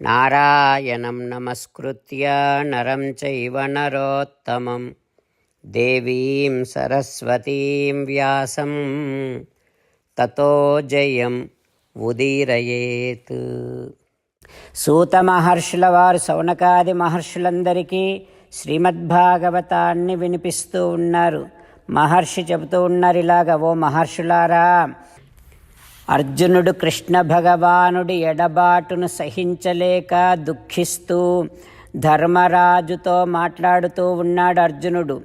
నారాయణం నమస్కృత్య నరం చైవ నరోత్తమం దేవీం సరస్వతీం వ్యాసం తతో జయం ఉదీరయేత్ సూత మహర్షుల వారు సౌనకాది మహర్షులందరికీ శ్రీమద్భాగవతాన్ని వినిపిస్తూ ఉన్నారు। మహర్షి చెబుతూ ఉన్నారు ఇలాగ ఓ మహర్షులారా అర్జునుడు కృష్ణ భగవానుడి ఎడబాటును సహించలేక దుఃఖిస్తూ ధర్మరాజుతో మాట్లాడుతూ ఉన్నాడు అర్జునుడు.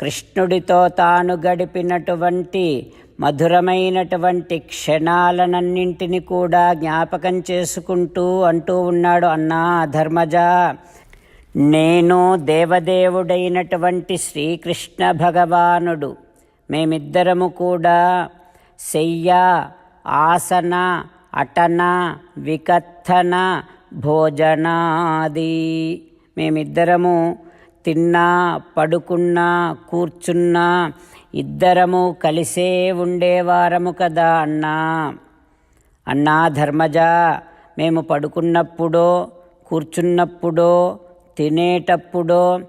కృష్ణుడితో తాను గడిపినటువంటి మధురమైనటువంటి క్షణాలనన్నింటినీ కూడా జ్ఞాపకం చేసుకుంటూ అంటూ ఉన్నాడు అన్నా ధర్మజ నేను దేవదేవుడైనటువంటి శ్రీకృష్ణ భగవానుడు. మేమిద్దరము కూడా శయ్యా ఆసన అటన వికత్తన భోజనాది. మేమిద్దరము తిన్నా పడుకున్నా కూర్చున్నా ఇద్దరము కలిసే ఉండేవారము కదా అన్నా. అన్నా ధర్మజ మేము పడుకున్నప్పుడో కూర్చున్నప్పుడో తినేటప్పుడో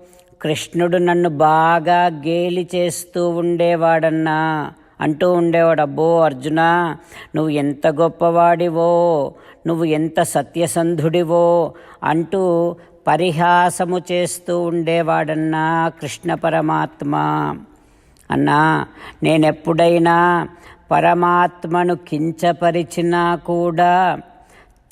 కృష్ణుడు నన్ను బాగా గేలి చేస్తూ ఉండేవాడన్నా. అంటూ ఉండేవాడు అబ్బో అర్జున నువ్వు ఎంత గొప్పవాడివో నువ్వు ఎంత సత్యసంధుడివో అంటూ పరిహాసము చేస్తూ ఉండేవాడన్నా కృష్ణ పరమాత్మ. అన్నా నేనెప్పుడైనా పరమాత్మను కించపరిచినా కూడా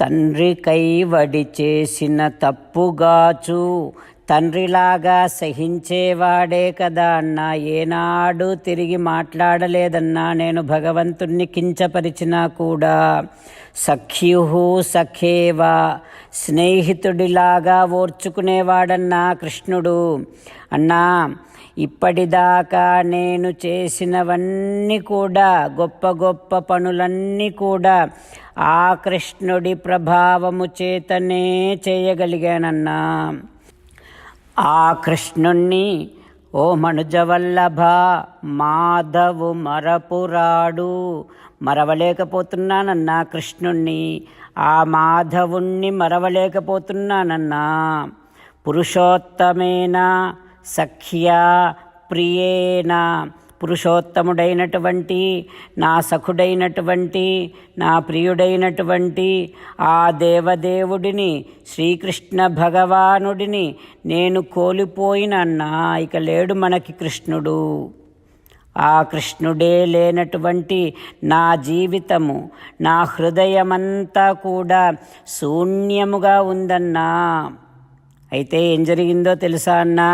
తండ్రి కైవడి చేసిన తప్పుగాచు. తండ్రిలాగా సహించేవాడే కదా అన్నా. ఏనాడు తిరిగి మాట్లాడలేదన్నా. నేను భగవంతుణ్ణి కించపరిచినా కూడా. సఖ్యుహు సఖేవా. స్నేహితుడిలాగా ఓర్చుకునేవాడన్నా కృష్ణుడు. అన్నా ఇప్పటిదాకా నేను చేసినవన్నీ కూడా గొప్ప గొప్ప పనులన్నీ కూడా ఆ కృష్ణుడి ప్రభావము చేతనే చేయగలిగానన్నా. ఆ కృష్ణుణ్ణి ఓ మనుజవల్లభ మాధవు మరపురాడు. మరవలేకపోతున్నానన్నా కృష్ణుణ్ణి ఆ మాధవుణ్ణి మరవలేకపోతున్నానన్నా. పురుషోత్తమేనా సఖ్యా ప్రియేన పురుషోత్తముడైనటువంటి నా సఖుడైనటువంటి నా ప్రియుడైనటువంటి ఆ దేవదేవుడిని శ్రీకృష్ణ భగవానుడిని నేను కోల్పోయినన్నా ఇక లేడు మనకి కృష్ణుడు. ఆ కృష్ణుడే లేనటువంటి నా జీవితము నా హృదయమంతా కూడా శూన్యముగా ఉందన్నా. అయితే ఏం జరిగిందో తెలుసా అన్నా?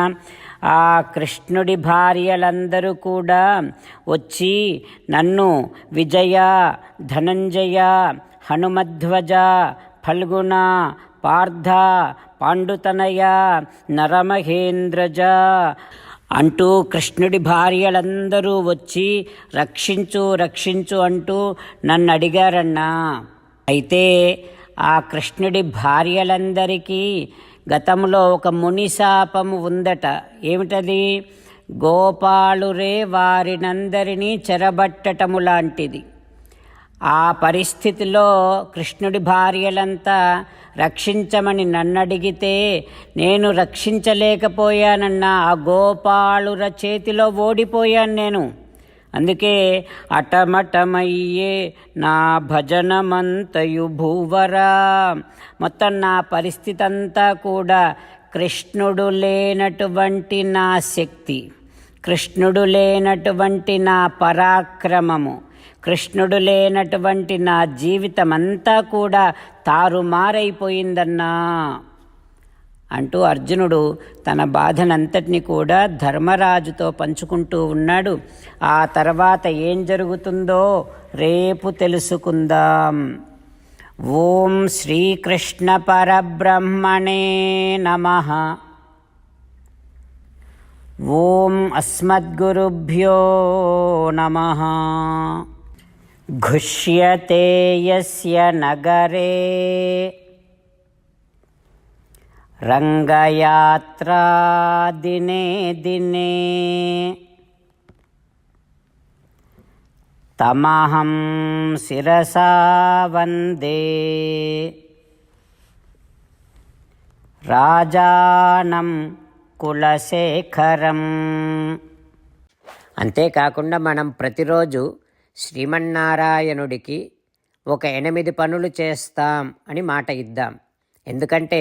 ఆ కృష్ణుడి భార్యలందరూ కూడా వచ్చి నన్ను విజయ ధనంజయ హనుమధ్వజ ఫల్గుణ పార్థ పాండుతనయ నరమహేంద్రజ అంటూ కృష్ణుడి భార్యలందరూ వచ్చి రక్షించు రక్షించు అంటూ నన్ను అడిగారన్నా. అయితే ఆ కృష్ణుడి భార్యలందరికీ గతంలో ఒక మునిశాపము ఉందట. ఏమిటది? గోపాలురే వారినందరినీ చెరబట్టటము లాంటిది. ఆ పరిస్థితిలో కృష్ణుడి భార్యలంతా రక్షించమని నన్నడిగితే నేను రక్షించలేకపోయానన్న ఆ గోపాలుర చేతిలో ఓడిపోయాను నేను. అందుకే అటమటమయ్యే నా భజనమంతయు భూవరా. మొత్తం నా పరిస్థితి అంతా కూడా కృష్ణుడు లేనటువంటి నా శక్తి కృష్ణుడు లేనటువంటి నా పరాక్రమము కృష్ణుడు లేనటువంటి నా జీవితం అంతా కూడా తారుమారైపోయిందన్నా. అంటూ అర్జునుడు తన బాధనంతటిని కూడా ధర్మరాజుతో పంచుకుంటూ ఉన్నాడు ఆ తర్వాత ఏం జరుగుతుందో రేపు తెలుసుకుందాం ఓం శ్రీకృష్ణ పరబ్రహ్మణే నమ ఓం అస్మద్గురుభ్యో నమ घुष्यते यस्य नगरे रङ्गयात्रा दिने दिने तमहं शिरसा वन्दे రాజానం కులశేఖరం అంతేకాకుండా మనం ప్రతిరోజు శ్రీమన్నారాయణుడికి ఒక ఎనిమిది పనులు చేస్తాం అని మాట ఇద్దాం ఎందుకంటే